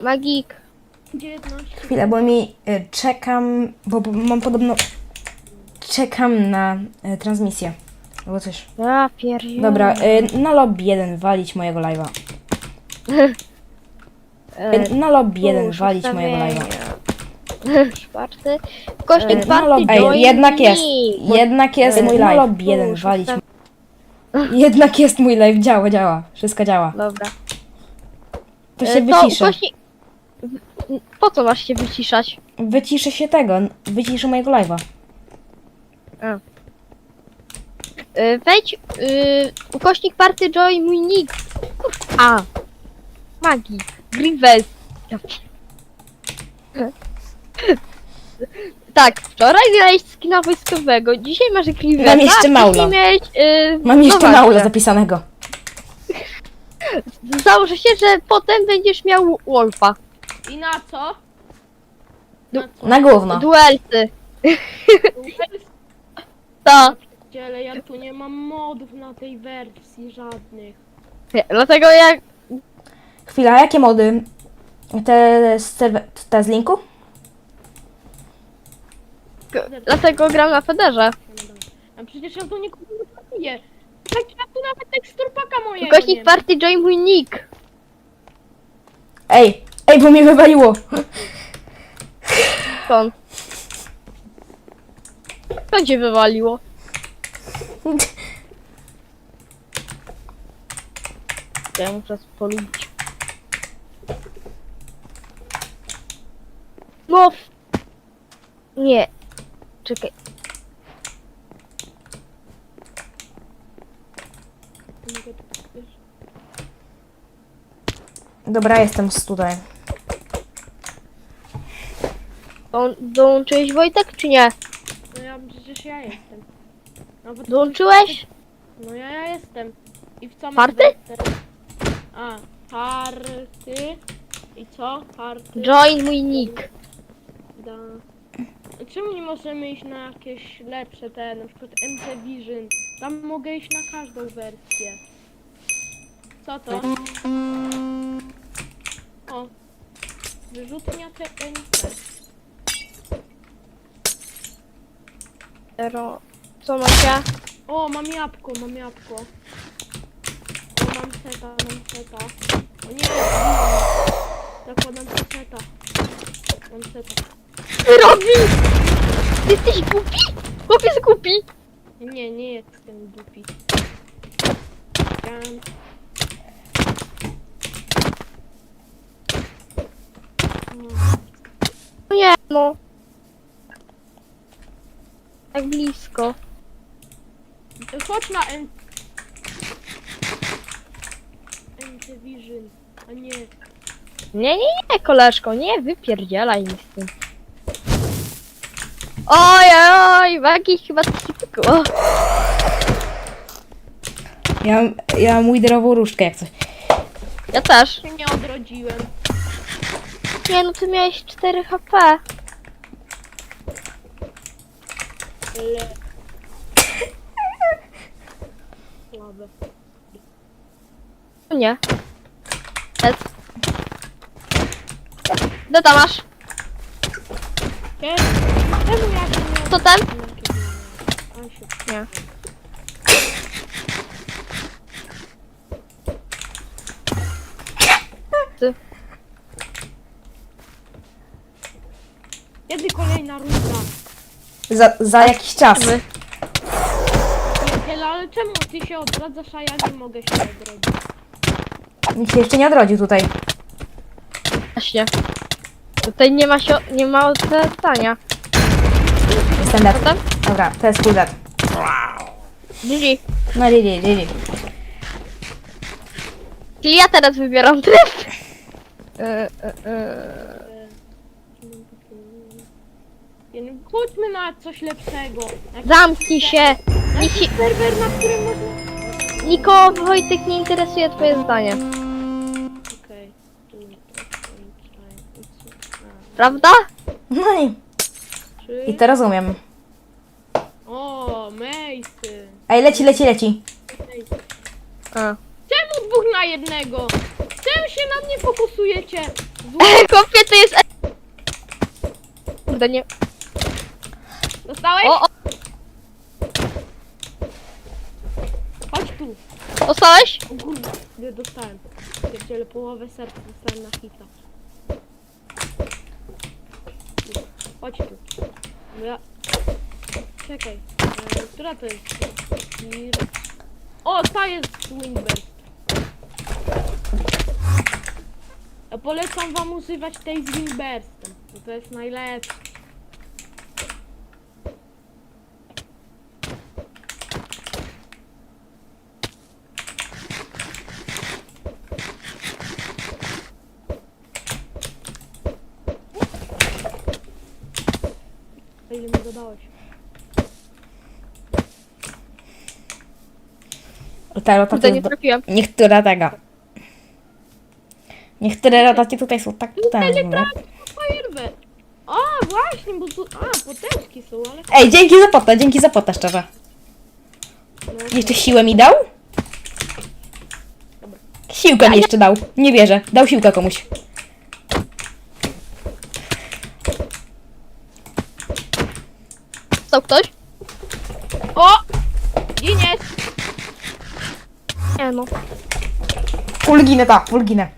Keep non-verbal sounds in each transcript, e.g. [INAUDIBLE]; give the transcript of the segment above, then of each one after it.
Magik. 19. Chwilę, bo mi y, czekam, bo bo mam podobno... Czekam na y, transmisję. Albo coś. Ja pierdzielę. Dobra, y, na lobby 1 walić mojego live'a. E, [LAUGHS] Y, na lobby 1 Już walić mojego live'a. ustawienia. Czwarty. Kośnik E, na czwarty, join jednak jest. Jednak jest y, mój na live. Na lobby lobby 1 Już walić. ustaw- [LAUGHS] Jednak jest mój live. Działa, działa. Wszystko działa. Dobra. To E, się wyciszę. Kośnik... Po co masz się wyciszać? Wyciszę się tego. Wyciszę mojego live'a. E, Wejdź, yy, ukośnik party join mój nick. A. Magik. Grievous. Ja pier- Tak, wczoraj miałeś skina wojskowego, dzisiaj masz Grievousa. Mam jeszcze maula. Miałeś, yy, Mam jeszcze no właśnie. maule zapisanego. Założę się, że potem będziesz miał Wolfa. I na co? Du- Na co? Na gówno. Duelsy. [LAUGHS] To. Ale ja tu nie mam modów na tej wersji żadnych. Dlatego jak Chwila, jakie mody? Te z, serwe- te z linku? Dlatego gram na Federze. A przecież ja tu nie kupuję. Tak, ja tu nawet teksturpaka mojego nie Kośnik ma. party join mój nick. Ej, ej, bo mnie wywaliło. Skąd? Co cię wywaliło? Ja muszę polubić. No. Nie. Czekaj. Dobra, jestem z tutaj. Do, dołączyłeś Wojtek czy nie? No ja przecież ja jestem. No, bo to- Dołączyłeś? No ja, ja jestem. I w co mam Party? wejść? A, party. I co? Party. Join mój nick. Da. Czemu nie możemy iść na jakieś lepsze te, na przykład MC Vision? Tam mogę iść na każdą wersję. Co to? O. Wyrzutnia TNT. Zero. Co macie? O, mam jabłko, mam jabłko. O, mam seta, mam seta. O nie, zakładam seta. Mam seta. Ty robisz? Ty jesteś głupi? Chłopiec głupi. Nie, nie jestem głupi. Tam. No nie, no. Tak blisko. Chodź na M... MC Vision, a nie. Nie, nie, nie, koleżko, nie, wypierdzielaj mi z tym. Oj, oj, wagi chyba pykło. Ja, ja mam widerową różdżkę jak coś. Ja też. Się nie odrodziłem. Nie, no ty miałeś 4 HP. Ale... Słabe. Nie. Jest. No to masz. Czemu czemu ja się nie Co ten? Nie. Ty. Kiedy kolejna runda? Za, za jakiś czas. Ale czemu ty się odradzasz, a ja nie mogę się odrodzić? Nikt się jeszcze nie odrodził tutaj. Właśnie. Tutaj nie ma się, nie ma odwracania. Jestem dead. Potem? Dobra, to jest full dead. GG. No, GG, GG. Czyli ja teraz wybieram tryb. E, e, e. Nie, no, Chodźmy na coś lepszego. Na Zamknij się. Nikt się, serwer, na którym można... nikogo Wojtek nie interesuje twoje zdanie. Okej. Tu, Prawda? No i, trzy. i to rozumiem. O, Macy. Ej, leci, leci, leci. A. Czemu dwóch na jednego? Czemu się na mnie fokusujecie? Chłopie, to jest... Kurde, nie... Dostałeś? O, o, Chodź tu. dostałeś? O kurde, nie dostałem. Pierdziele połowę serca dostałem na hita. Chodź tu. No ja... Czekaj. E, która to jest? Mir- O, ta jest Windburst. Ja polecam wam używać tej z Windburstem. Bo to jest najlepsze. Dodałeś? Ta rotacja Kurde, nie jest do... trafiłem. Niektóre tego. Niektóre rotacje tutaj są tak Tutaj nie potężne. A, właśnie, bo tu... A, poteczki są, ale... Ej, dzięki za potę, dzięki za potę, szczerze. No, Jeszcze siłę mi dał? Siłkę mi jeszcze dał. Nie wierzę. Dał siłkę komuś. Stał ktoś? O! Giniesz! Nie no. Fulginę, tak, fulginę.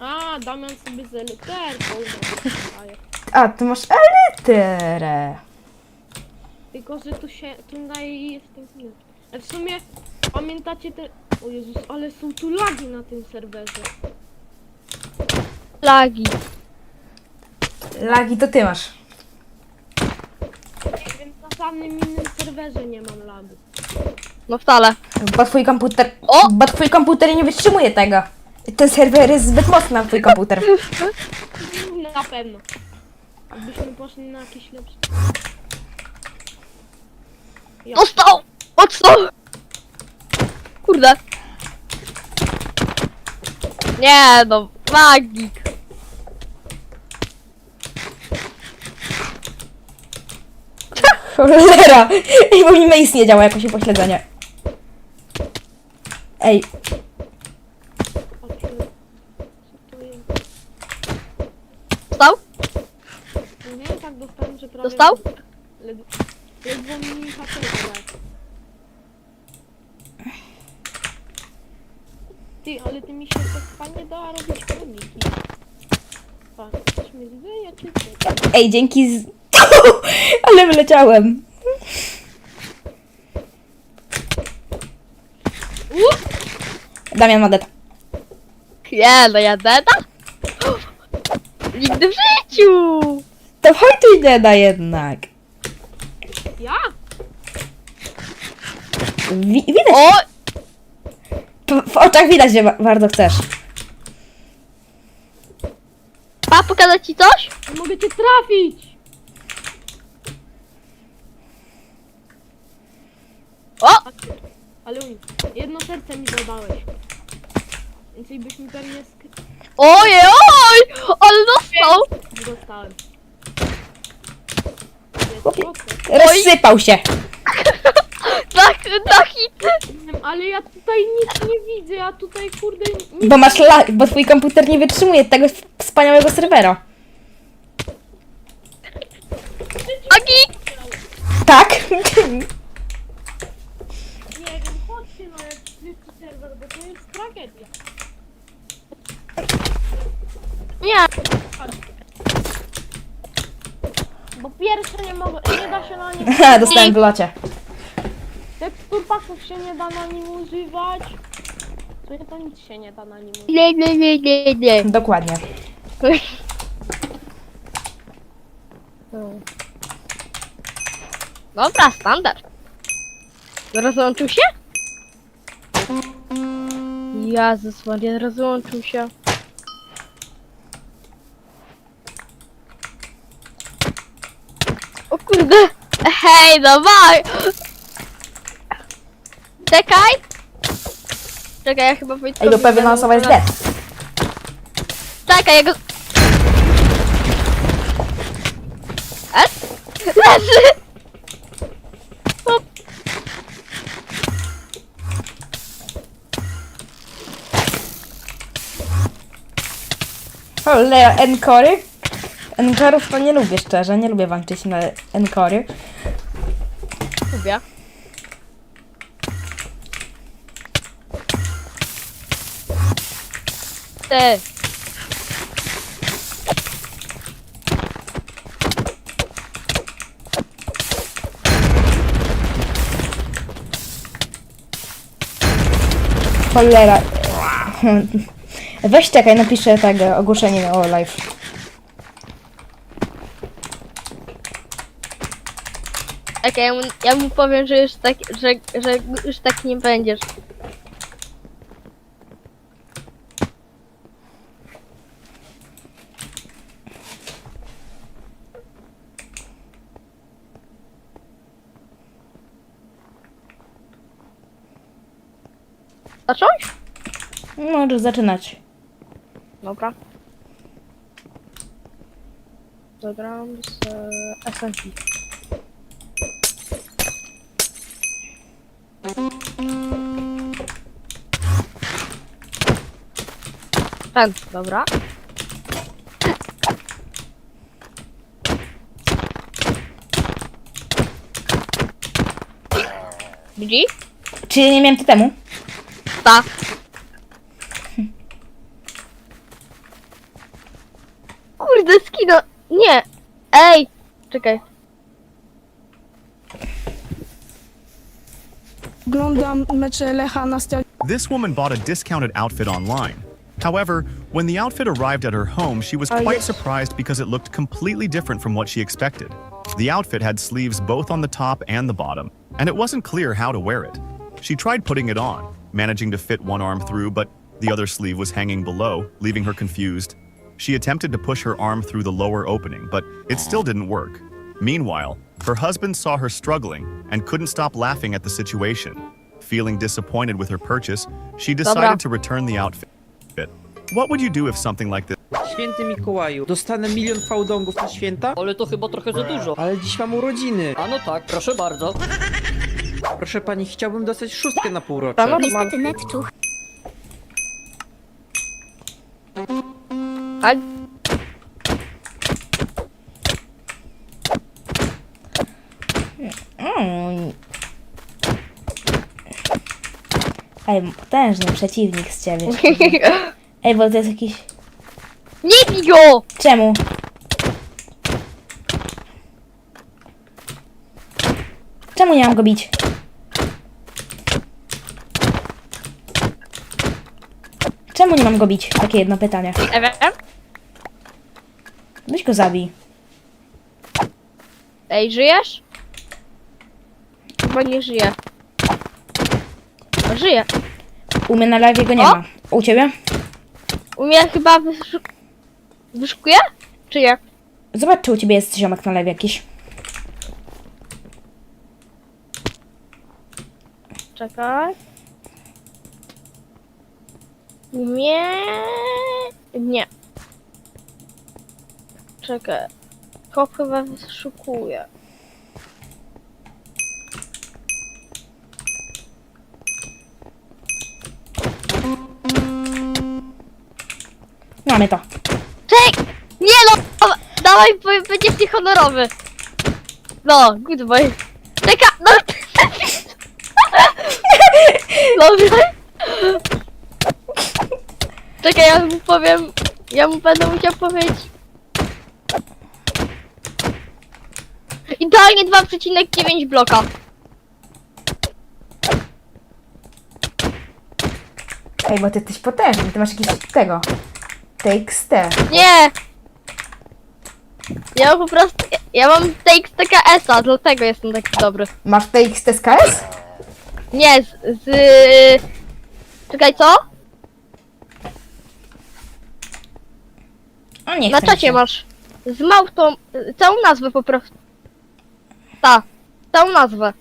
A, Damian sobie z eliterką daje. A, ty masz eliterę. Tylko, że tu się... Tu daje jestem... A w sumie... Pamiętacie te... O Jezus, ale są tu lagi na tym serwerze. Lagi. Lagi to ty masz. Nie wiem, na żadnym innym serwerze nie mam lagu. No wcale. Bo twój komputer... O! Bo twój komputer nie wytrzymuje tego. Ten serwer jest zbyt mocny na twój komputer. [LAUGHS] Na pewno. Jakbyśmy poszli na jakiś lepszy... Ja. Dostał! Mocno! Kurde. Nie no, magik. Cholera! Ej, bo mi mace nie działa jakoś upośledzenie. Ej? Dostał? Nie, tak dostałem, że prawie... Dostał? Ledwo, ledwo mi HP dodać. Ty, ale ty mi się tak fajnie da robić komiki. Patrz, mnie zwyje, czy co? ej, dzięki z... [LAUGHS] Ale wyleciałem. Damian ma deta. Nie no, ja deda? Nigdy w życiu! To hojtuj deda jednak. Ja? Wi- widać, O! w, w oczach widać, że ba- bardzo chcesz. Pa, pokazać ci coś? Mogę cię trafić! O! Ale uj, jedno serce mi dodałeś. Więcej byś mi pewnie sk- Ojej, oj! Ale dostał! dostałem. Rozsypał się. Hity! Nie wiem, Ale ja tutaj nic nie widzę, ja tutaj kurde nic Bo masz la- bo twój komputer nie wytrzymuje tego wspaniałego serwera. Magik! Tak? [LAUGHS] Nie wiem, chodźcie no jak wszyscy serwer, bo to jest tragedia. Nie, Bo pierwsze nie mogę, nie da się na nim, [LAUGHS] Dostałem w locie. tekstur paków się nie da na nim używać. To nie to nic się nie da na nim używać. nie, nie, nie, nie, nie. Dokładnie. Dobra, standard. Rozłączył się? Jezus Maria, rozłączył się. O kurde! Hej, dawaj! Czekaj! Czekaj, ja chyba Wojtkowi Ej, bo pewna osoba jest dead. Czekaj, ja go... Leży! Cholera, enkory? Enkorów to nie lubię szczerze, nie lubię walczyć na enkory. Lubię. Ty. Cholera. Weź czekaj, napiszę tak e, ogłoszenie na live. Okej, ja, mu, ja mu powiem, że już tak, że, że już tak nie będziesz. Zacząć? Możesz zaczynać. Dobra. Zagram z e, SMT. Ten, dobra. Widzi? Czy nie miałem to temu? Ta. Kurde, skino. Nie. Ej. Czekaj. Oglądam mecze Lecha na stadionie. This woman bought a discounted outfit online. However, when the outfit arrived at her home, she was oh, quite surprised because it looked completely different from what she expected. The outfit had sleeves both on the top and the bottom, and it wasn't clear how to wear it. She tried putting it on, managing to fit one arm through, but the other sleeve was hanging below, leaving her confused. She attempted to push her arm through the lower opening, but it still didn't work. Meanwhile, her husband saw her struggling and couldn't stop laughing at the situation. Feeling disappointed with her purchase, she decided Dobra. to return the outfit. What would you do if something like this Święty Mikołaju, dostanę milion fałdongów na święta? Ale to chyba trochę za dużo. Ale dziś mam urodziny. A no tak, proszę bardzo. Proszę pani, chciałbym dostać szóstkę na Ta półrocze. normal. A... Mm. Ej, potężny przeciwnik z ciebie. [LAUGHS] Ej, bo to jest jakiś... Nie bij go! Czemu? Czemu nie mam go bić? Czemu nie mam go bić? Takie jedno pytanie. Weź go zabij. Ej, żyjesz? Chyba nie żyje. Żyje. U mnie na live go nie O! ma. U ciebie? U mnie chyba wyszuk... wyszukuje? Czy jak? Zobacz, czy u ciebie jest ziomek na live jakiś. Czekaj. U mnie... Nie. Czekaj. Kop chyba wyszukuje. Mamy to. Czek! Nie no! Dawaj, bo będziesz niehonorowy. No, good boy. Czeka, no! [LAUGHS] Dobrze. Czekaj, ja mu powiem... Ja mu będę musiał powiedzieć... Idealnie 2,9 bloka. Ej, bo ty jesteś potężny. Ty masz jakiś tego. TXT. Nie! Ja po prostu... Ja mam take TKS-a, dlatego jestem taki dobry. Masz TXT z KS? Nie, z... z... Czekaj, co? O, nie Na chcę mi czacie się. masz. Z małpą... Całą nazwę po prostu. Ta. Całą nazwę.